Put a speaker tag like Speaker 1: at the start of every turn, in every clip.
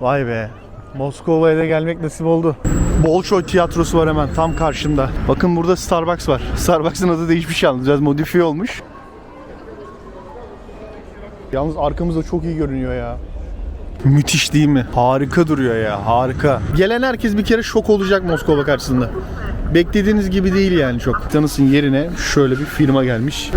Speaker 1: Vay be. Moskova'ya da gelmek nasip oldu. Bolşoy tiyatrosu var hemen tam karşımda. Bakın burada Starbucks var. Starbucks'ın adı değişmiş yalnız. Biraz modifiye olmuş. Yalnız arkamızda çok iyi görünüyor ya. Müthiş değil mi? Harika duruyor ya, harika. Gelen herkes bir kere şok olacak Moskova karşısında. Beklediğiniz gibi değil yani çok. Tanısın yerine şöyle bir firma gelmiş.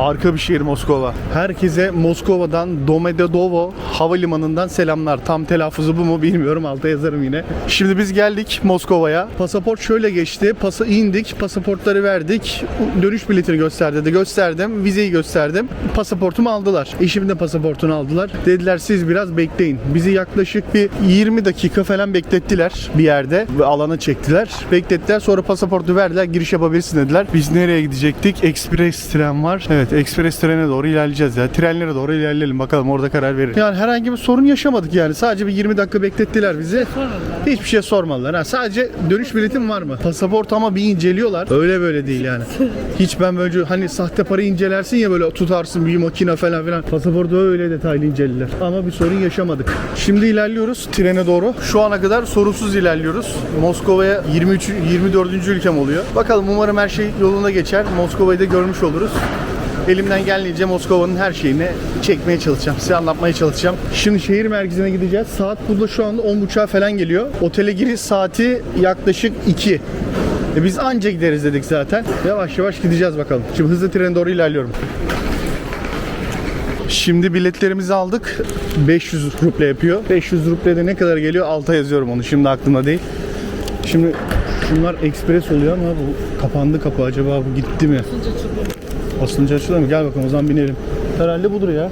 Speaker 1: Harika bir şehir Moskova. Herkese Moskova'dan Domodedovo havalimanından selamlar. Tam telaffuzu bu mu bilmiyorum. Alta yazarım yine. Şimdi biz geldik Moskova'ya. Pasaport şöyle geçti. Pasa indik. Pasaportları verdik. Dönüş biletini gösterdi de gösterdim. Vizeyi gösterdim. Pasaportumu aldılar. Eşimin de pasaportunu aldılar. Dediler siz biraz bekleyin. Bizi yaklaşık bir 20 dakika falan beklettiler bir yerde. Ve alana çektiler. Beklettiler. Sonra pasaportu verdiler. Giriş yapabilirsin dediler. Biz nereye gidecektik? Express tren var. Evet Express trene doğru ilerleyeceğiz ya. Trenlere doğru ilerleyelim. Bakalım orada karar verir. Yani herhangi bir sorun yaşamadık yani. Sadece bir 20 dakika beklettiler bizi. Hiçbir şey sormadılar. Ha, sadece dönüş biletim var mı? Pasaport ama bir inceliyorlar. Öyle böyle değil yani. Hiç ben böyle hani sahte para incelersin ya böyle tutarsın bir makine falan filan. Pasaportu öyle detaylı inceliler. Ama bir sorun yaşamadık. Şimdi ilerliyoruz trene doğru. Şu ana kadar sorunsuz ilerliyoruz. Moskova'ya 23 24. ülkem oluyor. Bakalım umarım her şey yolunda geçer. Moskova'yı da görmüş oluruz. Elimden geldiğince Moskova'nın her şeyini çekmeye çalışacağım. Size anlatmaya çalışacağım. Şimdi şehir merkezine gideceğiz. Saat burada şu anda 10.30'a falan geliyor. Otele giriş saati yaklaşık 2. E biz anca gideriz dedik zaten. Yavaş yavaş gideceğiz bakalım. Şimdi hızlı trene doğru ilerliyorum. Şimdi biletlerimizi aldık. 500 ruble yapıyor. 500 ruble de ne kadar geliyor? Alta yazıyorum onu. Şimdi aklımda değil. Şimdi şunlar ekspres oluyor ama bu kapandı kapı. Acaba bu gitti mi? Basınca açılıyor mu? Gel bakalım o zaman binelim. Herhalde budur ya.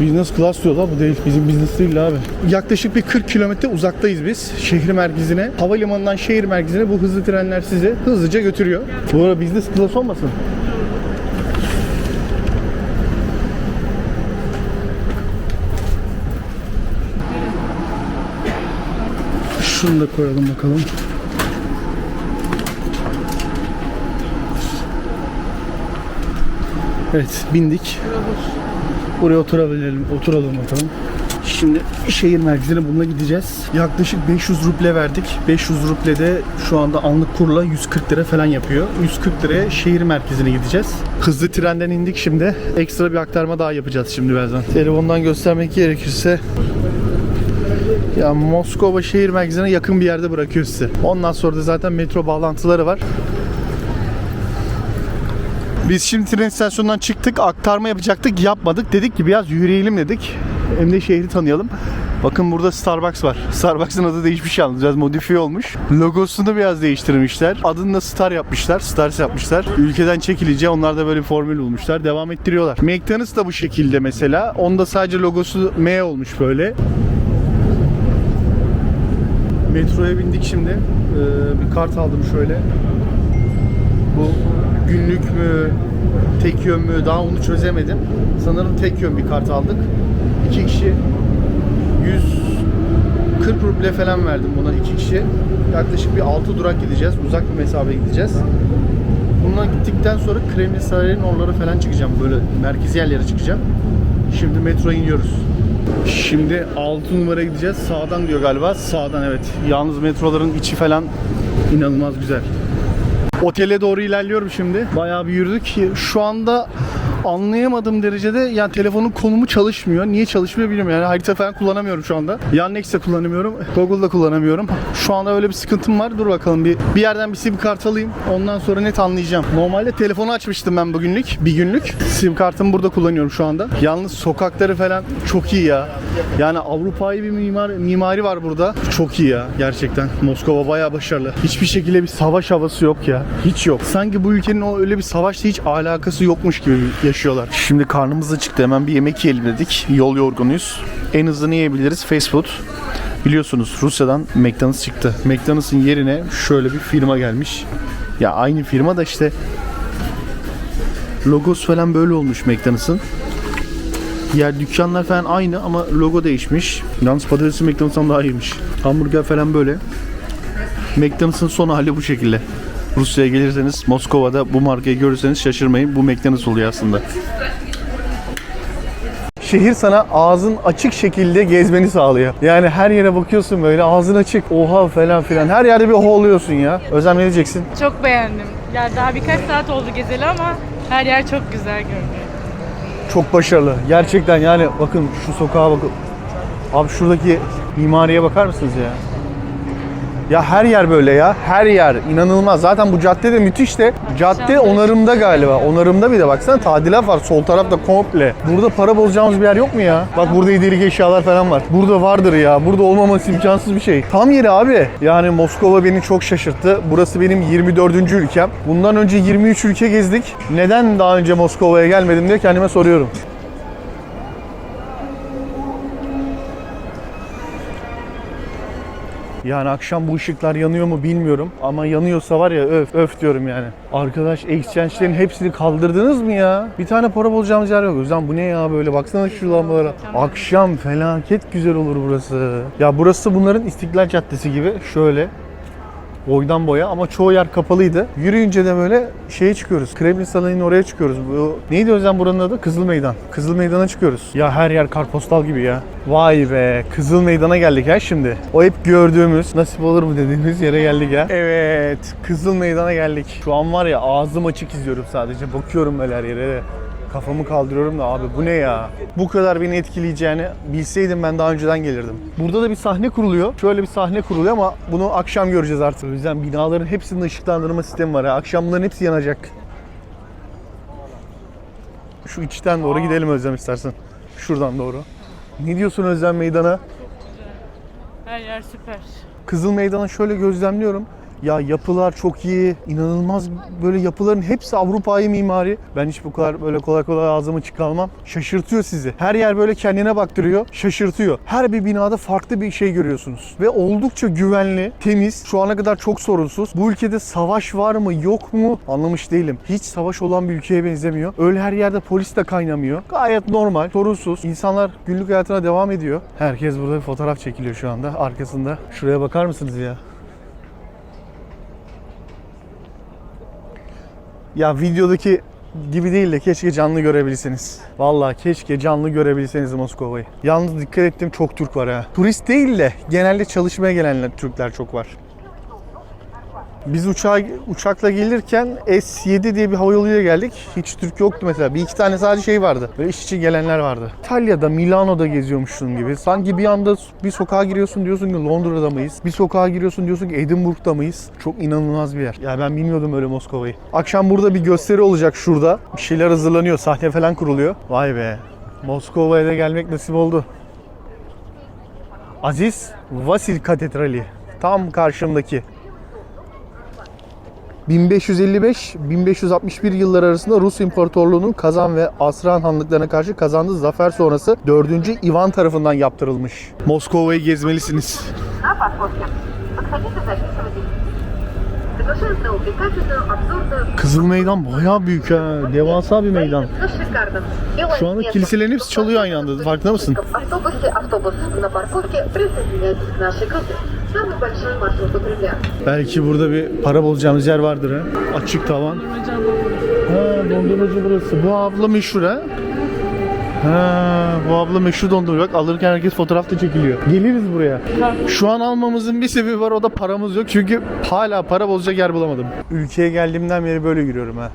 Speaker 1: Business class diyorlar. Bu değil. Bizim business değil abi. Yaklaşık bir 40 kilometre uzaktayız biz. Şehir merkezine. Havalimanından şehir merkezine bu hızlı trenler sizi hızlıca götürüyor. Bu arada business class olmasın? Şunu da koyalım bakalım. Evet bindik. Buraya oturabilirim, oturalım bakalım. Şimdi şehir merkezine bununla gideceğiz. Yaklaşık 500 ruble verdik. 500 ruble de şu anda anlık kurla 140 lira falan yapıyor. 140 liraya şehir merkezine gideceğiz. Hızlı trenden indik şimdi. Ekstra bir aktarma daha yapacağız şimdi birazdan. Telefondan göstermek gerekirse ya Moskova şehir merkezine yakın bir yerde bırakıyor sizi. Ondan sonra da zaten metro bağlantıları var. Biz şimdi tren istasyonundan çıktık, aktarma yapacaktık, yapmadık. Dedik ki biraz yürüyelim dedik. Hem de şehri tanıyalım. Bakın burada Starbucks var. Starbucks'ın adı değişmiş yalnız. Biraz modifiye olmuş. Logosunu biraz değiştirmişler. Adını da Star yapmışlar. Stars yapmışlar. Ülkeden çekilince onlar da böyle bir formül bulmuşlar. Devam ettiriyorlar. McDonald's da bu şekilde mesela. Onda sadece logosu M olmuş böyle. Metroya bindik şimdi. Ee, bir kart aldım şöyle. Bu günlük mü, tek yön mü daha onu çözemedim. Sanırım tek yön bir kart aldık. İki kişi 140 ruble falan verdim buna iki kişi. Yaklaşık bir 6 durak gideceğiz. Uzak bir mesafe gideceğiz. Bundan gittikten sonra Kremlin Sarayı'nın oralara falan çıkacağım. Böyle merkezi yerlere çıkacağım. Şimdi metroya iniyoruz. Şimdi 6 numara gideceğiz. Sağdan diyor galiba. Sağdan evet. Yalnız metroların içi falan inanılmaz güzel. Otele doğru ilerliyorum şimdi. Bayağı bir yürüdük. Şu anda anlayamadığım derecede yani telefonun konumu çalışmıyor. Niye çalışmıyor bilmiyorum. Yani harita falan kullanamıyorum şu anda. Yandex de kullanamıyorum. Google'da kullanamıyorum. Şu anda öyle bir sıkıntım var. Dur bakalım bir bir yerden bir sim kart alayım. Ondan sonra net anlayacağım. Normalde telefonu açmıştım ben bugünlük. Bir günlük. Sim kartımı burada kullanıyorum şu anda. Yalnız sokakları falan çok iyi ya. Yani Avrupa'yı bir mimar, mimari var burada. Çok iyi ya gerçekten. Moskova bayağı başarılı. Hiçbir şekilde bir savaş havası yok ya. Hiç yok. Sanki bu ülkenin o öyle bir savaşla hiç alakası yokmuş gibi yaşıyorlar. Şimdi karnımız da çıktı. Hemen bir yemek yiyelim dedik. Yol yorgunuyuz. En hızlı ne yiyebiliriz? Fast food. Biliyorsunuz Rusya'dan McDonald's çıktı. McDonald's'ın yerine şöyle bir firma gelmiş. Ya aynı firma da işte logosu falan böyle olmuş McDonald's'ın. Diğer dükkanlar falan aynı ama logo değişmiş. Yalnız patatesi McDonald's'tan daha iyiymiş. Hamburger falan böyle. McDonald's'ın son hali bu şekilde. Rusya'ya gelirseniz Moskova'da bu markayı görürseniz şaşırmayın. Bu McDonald's oluyor aslında. Şehir sana ağzın açık şekilde gezmeni sağlıyor. Yani her yere bakıyorsun böyle ağzın açık. Oha falan filan. Her yerde bir oha oluyorsun ya. Özlem ne diyeceksin?
Speaker 2: Çok beğendim. Ya daha birkaç saat oldu gezeli ama her yer çok güzel görünüyor.
Speaker 1: Çok başarılı. Gerçekten yani bakın şu sokağa bakın. Abi şuradaki mimariye bakar mısınız ya? Ya her yer böyle ya. Her yer inanılmaz. Zaten bu cadde de müthiş de. Cadde onarımda galiba. Onarımda bir de baksana tadilat var. Sol tarafta komple. Burada para bozacağımız bir yer yok mu ya? Bak burada hediyelik eşyalar falan var. Burada vardır ya. Burada olmaması imkansız bir şey. Tam yeri abi. Yani Moskova beni çok şaşırttı. Burası benim 24. ülkem. Bundan önce 23 ülke gezdik. Neden daha önce Moskova'ya gelmedim diye kendime soruyorum. Yani akşam bu ışıklar yanıyor mu bilmiyorum ama yanıyorsa var ya öf öf diyorum yani. Arkadaş exchange'lerin hepsini kaldırdınız mı ya? Bir tane para bulacağımız yer yok. O bu ne ya böyle baksana şu lambalara. Akşam felaket güzel olur burası. Ya burası bunların İstiklal Caddesi gibi şöyle boydan boya ama çoğu yer kapalıydı. Yürüyünce de böyle şeye çıkıyoruz. Kremlin Sarayı'nın oraya çıkıyoruz. Bu neydi Özlem buranın adı? Kızıl Meydan. Kızıl Meydan'a çıkıyoruz. Ya her yer kartpostal gibi ya. Vay be. Kızıl Meydan'a geldik ha şimdi. O hep gördüğümüz, nasip olur mu dediğimiz yere geldik ya. Evet. Kızıl Meydan'a geldik. Şu an var ya ağzım açık izliyorum sadece. Bakıyorum böyle her yere. Kafamı kaldırıyorum da abi bu ne ya? Bu kadar beni etkileyeceğini bilseydim ben daha önceden gelirdim. Burada da bir sahne kuruluyor. Şöyle bir sahne kuruluyor ama bunu akşam göreceğiz artık. O yüzden binaların hepsinin ışıklandırma sistemi var. ya. Akşam bunların hepsi yanacak. Şu içten doğru gidelim Özlem istersen. Şuradan doğru. Ne diyorsun Özlem Meydan'a?
Speaker 2: Her yer süper.
Speaker 1: Kızıl Meydan'ı şöyle gözlemliyorum. Ya yapılar çok iyi, inanılmaz böyle yapıların hepsi Avrupa'yı mimari. Ben hiç bu kadar böyle kolay kolay ağzımı çıkarmam. Şaşırtıyor sizi. Her yer böyle kendine baktırıyor, şaşırtıyor. Her bir binada farklı bir şey görüyorsunuz. Ve oldukça güvenli, temiz, şu ana kadar çok sorunsuz. Bu ülkede savaş var mı, yok mu anlamış değilim. Hiç savaş olan bir ülkeye benzemiyor. Öyle her yerde polis de kaynamıyor. Gayet normal, sorunsuz. İnsanlar günlük hayatına devam ediyor. Herkes burada bir fotoğraf çekiliyor şu anda arkasında. Şuraya bakar mısınız ya? Ya videodaki gibi değil de keşke canlı görebilseniz. Vallahi keşke canlı görebilseniz Moskova'yı. Yalnız dikkat ettim çok Türk var ha. Turist değil de genelde çalışmaya gelenler Türkler çok var. Biz uçağa, uçakla gelirken S7 diye bir hava yoluyla geldik. Hiç Türk yoktu mesela. Bir iki tane sadece şey vardı. Böyle iş için gelenler vardı. İtalya'da, Milano'da geziyormuşsun gibi. Sanki bir anda bir sokağa giriyorsun diyorsun ki Londra'da mıyız? Bir sokağa giriyorsun diyorsun ki Edinburgh'da mıyız? Çok inanılmaz bir yer. Ya ben bilmiyordum öyle Moskova'yı. Akşam burada bir gösteri olacak şurada. Bir şeyler hazırlanıyor. Sahne falan kuruluyor. Vay be. Moskova'ya da gelmek nasip oldu. Aziz Vasil Katedrali. Tam karşımdaki. 1555-1561 yılları arasında Rus İmparatorluğu'nun Kazan ve Asran hanlıklarına karşı kazandığı zafer sonrası 4. Ivan tarafından yaptırılmış. Moskova'yı gezmelisiniz. Kızıl Meydan baya büyük ha. Devasa bir meydan. Şu anda kiliselerin hepsi çalıyor aynı anda. Farkında mısın? Belki burada bir para bulacağımız yer vardır ha. Açık tavan. Ha, dondurmacı burası. Bu abla meşhur ha. Ha, bu abla meşhur dondurma. Bak alırken herkes fotoğrafta çekiliyor. Geliriz buraya. Şu an almamızın bir sebebi var o da paramız yok. Çünkü hala para bozacak yer bulamadım. Ülkeye geldiğimden beri böyle giriyorum ha.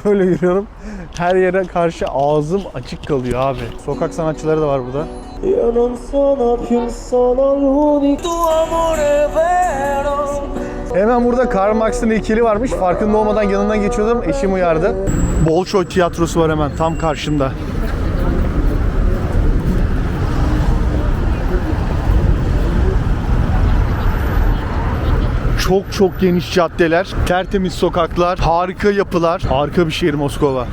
Speaker 1: Böyle yürüyorum. Her yere karşı ağzım açık kalıyor abi. Sokak sanatçıları da var burada. Hemen burada Karl Marx'ın heykeli varmış. Farkında olmadan yanından geçiyordum. Eşim uyardı. Bolşoy tiyatrosu var hemen tam karşımda. Çok çok geniş caddeler, tertemiz sokaklar, harika yapılar. Harika bir şehir Moskova.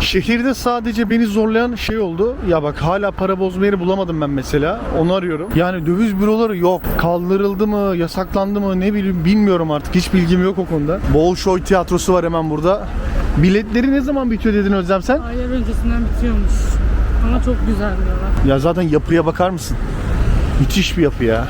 Speaker 1: Şehirde sadece beni zorlayan şey oldu. Ya bak hala para bozma yeri bulamadım ben mesela. Onu arıyorum. Yani döviz büroları yok. Kaldırıldı mı, yasaklandı mı ne bileyim bilmiyorum artık. Hiç bilgim yok o konuda. Bolşoy tiyatrosu var hemen burada. Biletleri ne zaman bitiyor dedin Özlem sen?
Speaker 2: Aylar öncesinden bitiyormuş. Ama çok güzel diyorlar.
Speaker 1: Ya zaten yapıya bakar mısın? Müthiş bir yapı ya.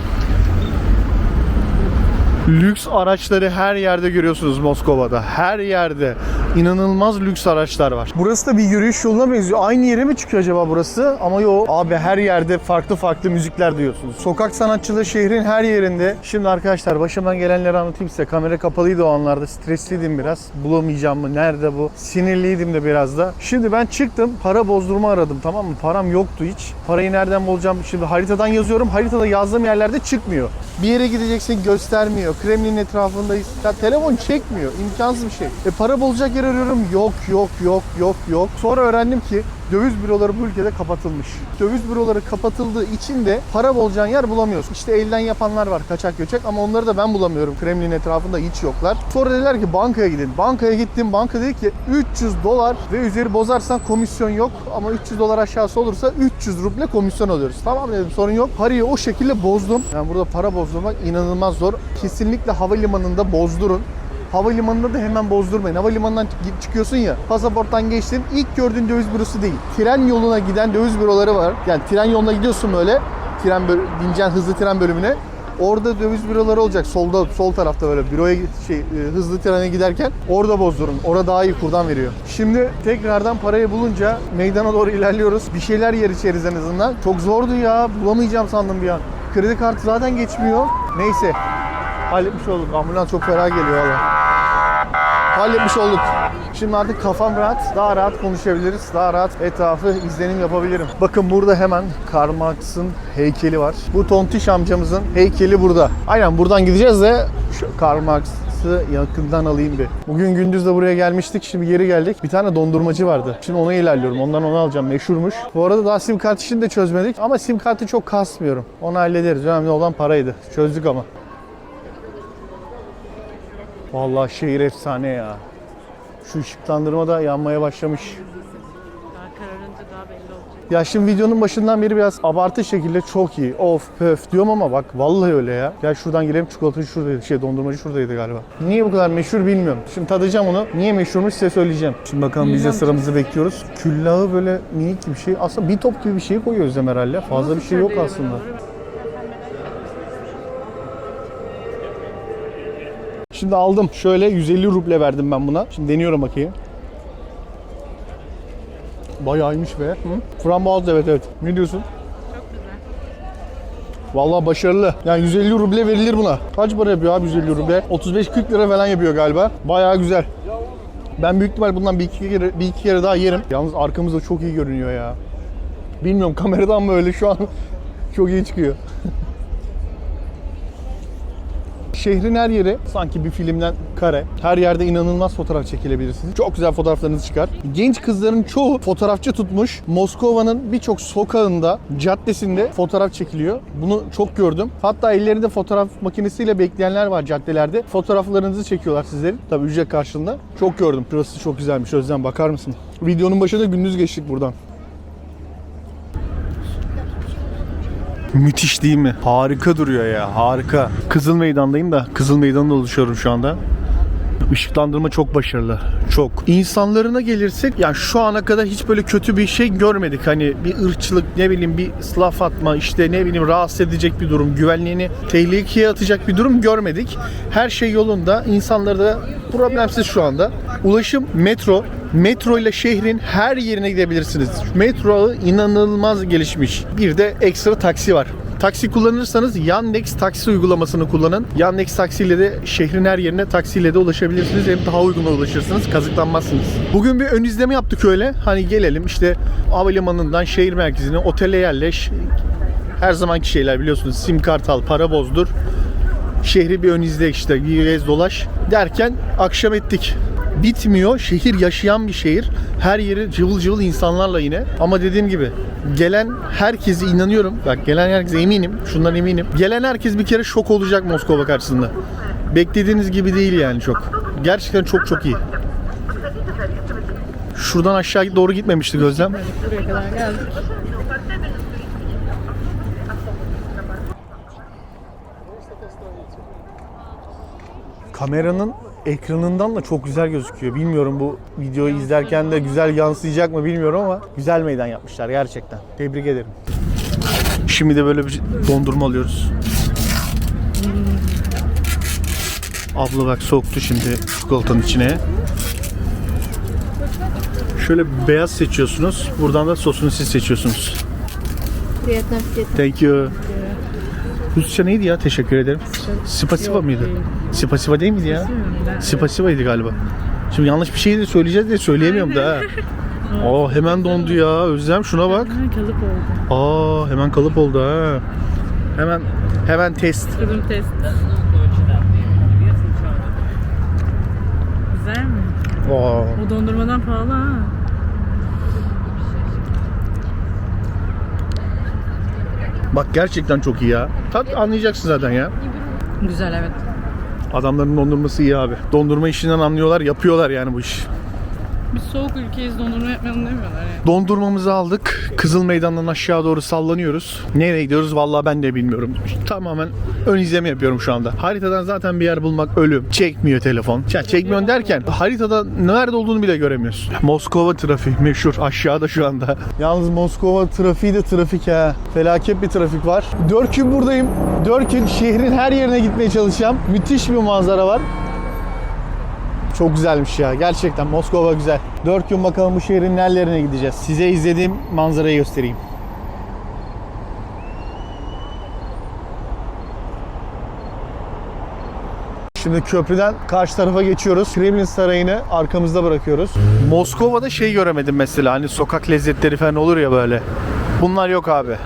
Speaker 1: Lüks araçları her yerde görüyorsunuz Moskova'da. Her yerde. İnanılmaz lüks araçlar var. Burası da bir yürüyüş yoluna benziyor. Aynı yere mi çıkıyor acaba burası? Ama yok. Abi her yerde farklı farklı müzikler duyuyorsunuz. Sokak sanatçılığı şehrin her yerinde. Şimdi arkadaşlar başımdan gelenleri anlatayım size. Kamera kapalıydı o anlarda. Stresliydim biraz. Bulamayacağım mı? Nerede bu? Sinirliydim de biraz da. Şimdi ben çıktım. Para bozdurma aradım tamam mı? Param yoktu hiç. Parayı nereden bulacağım? Şimdi haritadan yazıyorum. Haritada yazdığım yerlerde çıkmıyor. Bir yere gideceksin göstermiyor. Kremlin etrafındayız. Ya telefon çekmiyor. İmkansız bir şey. E para bulacak yer arıyorum. Yok yok yok yok yok. Sonra öğrendim ki döviz büroları bu ülkede kapatılmış. Döviz büroları kapatıldığı için de para bulacağın yer bulamıyorsun. İşte elden yapanlar var kaçak göçek ama onları da ben bulamıyorum. Kremlin etrafında hiç yoklar. Sonra dediler ki bankaya gidin. Bankaya gittim. Banka dedi ki 300 dolar ve üzeri bozarsan komisyon yok ama 300 dolar aşağısı olursa 300 ruble komisyon alıyoruz. Tamam dedim sorun yok. Parayı o şekilde bozdum. Yani burada para bozdurmak inanılmaz zor. Kesinlikle havalimanında bozdurun. Havalimanında da hemen bozdurmayın. Havalimanından çık- çıkıyorsun ya, pasaporttan geçtin. İlk gördüğün döviz bürosu değil. Tren yoluna giden döviz büroları var. Yani tren yoluna gidiyorsun böyle. Tren böl- hızlı tren bölümüne. Orada döviz büroları olacak. Solda, sol tarafta böyle büroya şey, e, hızlı trene giderken orada bozdurun. Orada daha iyi kurdan veriyor. Şimdi tekrardan parayı bulunca meydana doğru ilerliyoruz. Bir şeyler yer içeriz en azından. Çok zordu ya. Bulamayacağım sandım bir an. Kredi kartı zaten geçmiyor. Neyse. Halletmiş olduk. Ambulans çok fena geliyor valla. Halletmiş olduk. Şimdi artık kafam rahat, daha rahat konuşabiliriz. Daha rahat etrafı izlenim yapabilirim. Bakın burada hemen Karl Marx'ın heykeli var. Bu tontiş amcamızın heykeli burada. Aynen buradan gideceğiz de şu Karl Marx'ı yakından alayım bir. Bugün gündüz de buraya gelmiştik. Şimdi geri geldik. Bir tane dondurmacı vardı. Şimdi ona ilerliyorum. Ondan onu alacağım. Meşhurmuş. Bu arada daha sim kart işini de çözmedik. Ama sim kartı çok kasmıyorum. Onu hallederiz. Önemli olan paraydı. Çözdük ama. Vallahi şehir efsane ya. Şu ışıklandırma da yanmaya başlamış.
Speaker 2: Daha kararınca daha belli olacak.
Speaker 1: Ya şimdi videonun başından beri biraz abartı şekilde çok iyi. Of pöf diyorum ama bak vallahi öyle ya. Gel şuradan girelim çikolatacı şuradaydı. Şey dondurmacı şuradaydı galiba. Niye bu kadar meşhur bilmiyorum. Şimdi tadacağım onu. Niye meşhurmuş size söyleyeceğim. Şimdi bakalım biz de sıramızı bekliyoruz. Küllahı böyle minik bir şey. Aslında bir top gibi bir şey koyuyor Özlem herhalde. Fazla bir şey yok aslında. Şimdi aldım. Şöyle 150 ruble verdim ben buna. Şimdi deniyorum bakayım. Bayağıymış be. Hı? Frambuaz evet evet. Ne diyorsun?
Speaker 2: Çok güzel.
Speaker 1: Vallahi başarılı. Yani 150 ruble verilir buna. Kaç para yapıyor abi 150 ruble? 35-40 lira falan yapıyor galiba. Bayağı güzel. Ben büyük ihtimal bundan bir iki kere, bir iki kere daha yerim. Yalnız arkamızda çok iyi görünüyor ya. Bilmiyorum kameradan mı öyle şu an çok iyi çıkıyor. Şehrin her yeri sanki bir filmden kare. Her yerde inanılmaz fotoğraf çekilebilirsiniz. Çok güzel fotoğraflarınız çıkar. Genç kızların çoğu fotoğrafçı tutmuş. Moskova'nın birçok sokağında, caddesinde fotoğraf çekiliyor. Bunu çok gördüm. Hatta ellerinde fotoğraf makinesiyle bekleyenler var caddelerde. Fotoğraflarınızı çekiyorlar sizlerin. Tabii ücret karşılığında. Çok gördüm. Burası çok güzelmiş. Özlem bakar mısın? Videonun başında gündüz geçtik buradan. Müthiş değil mi? Harika duruyor ya, harika. Kızıl Meydan'dayım da, Kızıl Meydan'da oluşuyorum şu anda. Işıklandırma çok başarılı. Çok. İnsanlarına gelirsek ya şu ana kadar hiç böyle kötü bir şey görmedik. Hani bir ırkçılık ne bileyim bir ıslaf atma işte ne bileyim rahatsız edecek bir durum, güvenliğini tehlikeye atacak bir durum görmedik. Her şey yolunda. İnsanları da problemsiz şu anda. Ulaşım metro. Metro ile şehrin her yerine gidebilirsiniz. Metro inanılmaz gelişmiş. Bir de ekstra taksi var. Taksi kullanırsanız Yandex taksi uygulamasını kullanın. Yandex taksiyle de şehrin her yerine taksiyle de ulaşabilirsiniz. Hem daha uyguna ulaşırsınız, kazıklanmazsınız. Bugün bir ön izleme yaptık öyle. Hani gelelim işte havalimanından şehir merkezine, otele yerleş. Her zamanki şeyler biliyorsunuz. Sim kart al, para bozdur. Şehri bir ön izle işte, bir gez dolaş derken akşam ettik. Bitmiyor. Şehir yaşayan bir şehir. Her yeri cıvıl cıvıl insanlarla yine. Ama dediğim gibi gelen herkese inanıyorum. Bak gelen herkese eminim. Şundan eminim. Gelen herkes bir kere şok olacak Moskova karşısında. Beklediğiniz gibi değil yani çok. Gerçekten çok çok iyi. Şuradan aşağı doğru gitmemiştik Özlem.
Speaker 2: Buraya kadar geldik.
Speaker 1: Kameranın ekranından da çok güzel gözüküyor. Bilmiyorum bu videoyu izlerken de güzel yansıyacak mı bilmiyorum ama güzel meydan yapmışlar gerçekten. Tebrik ederim. Şimdi de böyle bir dondurma alıyoruz. Abla bak soktu şimdi çikolatanın içine. Şöyle beyaz seçiyorsunuz. Buradan da sosunu siz seçiyorsunuz. Thank you. Rusça neydi ya? Teşekkür ederim. Spasiba mıydı? Spasiba değil miydi ya? Spasiba'ydı galiba. Şimdi yanlış bir şey de söyleyeceğiz de söyleyemiyorum da ha. Aa hemen dondu ya. Özlem şuna bak.
Speaker 2: Ha, kalıp oldu.
Speaker 1: Aa hemen kalıp oldu ha. Hemen hemen test.
Speaker 2: Kızım test. Güzel mi?
Speaker 1: Aa.
Speaker 2: O dondurmadan pahalı ha.
Speaker 1: Bak gerçekten çok iyi ya. Tat anlayacaksın zaten ya.
Speaker 2: Güzel evet.
Speaker 1: Adamların dondurması iyi abi. Dondurma işinden anlıyorlar, yapıyorlar yani bu iş.
Speaker 2: Biz soğuk ülkeyiz dondurma yapmayalım demiyorlar yani.
Speaker 1: Dondurmamızı aldık. Kızıl Meydan'dan aşağı doğru sallanıyoruz. Nereye gidiyoruz vallahi ben de bilmiyorum. Tamamen ön izleme yapıyorum şu anda. Haritadan zaten bir yer bulmak ölüm. Çekmiyor telefon. Ya çekmiyorsun derken haritada nerede olduğunu bile göremiyorsun. Moskova trafiği meşhur aşağıda şu anda. Yalnız Moskova trafiği de trafik ha. Felaket bir trafik var. 4 gün buradayım. 4 gün şehrin her yerine gitmeye çalışacağım. Müthiş bir manzara var. Çok güzelmiş ya. Gerçekten Moskova güzel. 4 gün bakalım bu şehrin nerelerine gideceğiz. Size izlediğim manzarayı göstereyim. Şimdi köprüden karşı tarafa geçiyoruz. Kremlin Sarayı'nı arkamızda bırakıyoruz. Moskova'da şey göremedim mesela hani sokak lezzetleri falan olur ya böyle. Bunlar yok abi.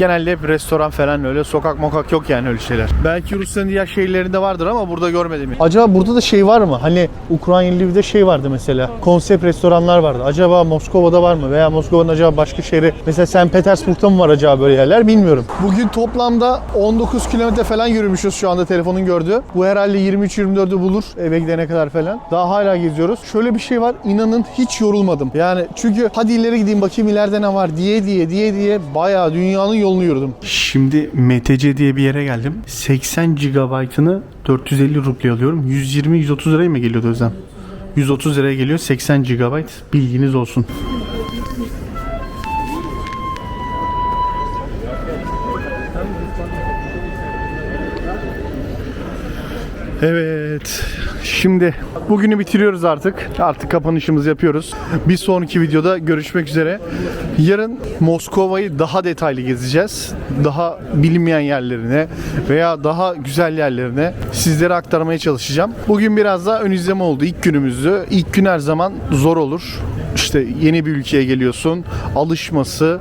Speaker 1: Genelde hep restoran falan öyle sokak mokak yok yani öyle şeyler. Belki Rusya'nın diğer şehirlerinde vardır ama burada görmedim. Acaba burada da şey var mı? Hani Ukrayna Lviv'de şey vardı mesela. Konsept restoranlar vardı. Acaba Moskova'da var mı? Veya Moskova'nın acaba başka şehri mesela St. Petersburg'da mı var acaba böyle yerler bilmiyorum. Bugün toplamda 19 kilometre falan yürümüşüz şu anda telefonun gördüğü. Bu herhalde 23-24'ü bulur eve gidene kadar falan. Daha hala geziyoruz. Şöyle bir şey var. inanın hiç yorulmadım. Yani çünkü hadi ileri gideyim bakayım ileride ne var diye diye diye diye bayağı dünyanın yolunu. Şimdi MTC diye bir yere geldim. 80 GB'ını 450 ruble alıyorum. 120-130 liraya mı geliyordu Özlem? 130 liraya geliyor 80 GB. Bilginiz olsun. Evet. Şimdi bugünü bitiriyoruz artık. Artık kapanışımızı yapıyoruz. Bir sonraki videoda görüşmek üzere. Yarın Moskova'yı daha detaylı gezeceğiz. Daha bilinmeyen yerlerine veya daha güzel yerlerine sizlere aktarmaya çalışacağım. Bugün biraz daha ön izleme oldu. İlk günümüzdü. İlk gün her zaman zor olur. İşte yeni bir ülkeye geliyorsun. Alışması,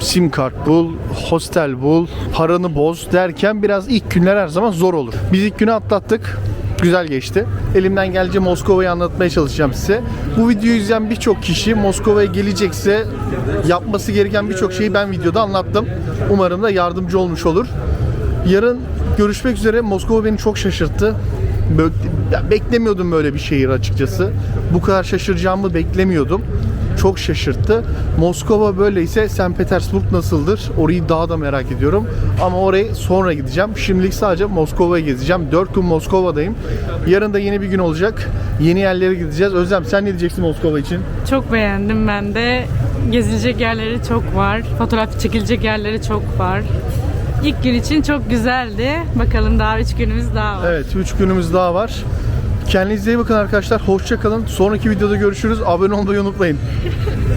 Speaker 1: sim kart bul, hostel bul, paranı boz derken biraz ilk günler her zaman zor olur. Biz ilk günü atlattık. Güzel geçti. Elimden gelince Moskova'yı anlatmaya çalışacağım size. Bu videoyu izleyen birçok kişi Moskova'ya gelecekse yapması gereken birçok şeyi ben videoda anlattım. Umarım da yardımcı olmuş olur. Yarın görüşmek üzere. Moskova beni çok şaşırttı. Beklemiyordum böyle bir şehir açıkçası. Bu kadar şaşıracağımı beklemiyordum. Çok şaşırttı. Moskova böyleyse St. Petersburg nasıldır? Orayı daha da merak ediyorum. Ama oraya sonra gideceğim. Şimdilik sadece Moskova'yı gezeceğim. 4 gün Moskova'dayım. Yarın da yeni bir gün olacak. Yeni yerlere gideceğiz. Özlem sen ne diyeceksin Moskova için?
Speaker 2: Çok beğendim ben de. Gezilecek yerleri çok var. Fotoğraf çekilecek yerleri çok var. İlk gün için çok güzeldi. Bakalım daha 3 günümüz daha var.
Speaker 1: Evet 3 günümüz daha var. Kendinize iyi bakın arkadaşlar. Hoşça kalın. Sonraki videoda görüşürüz. Abone olmayı unutmayın.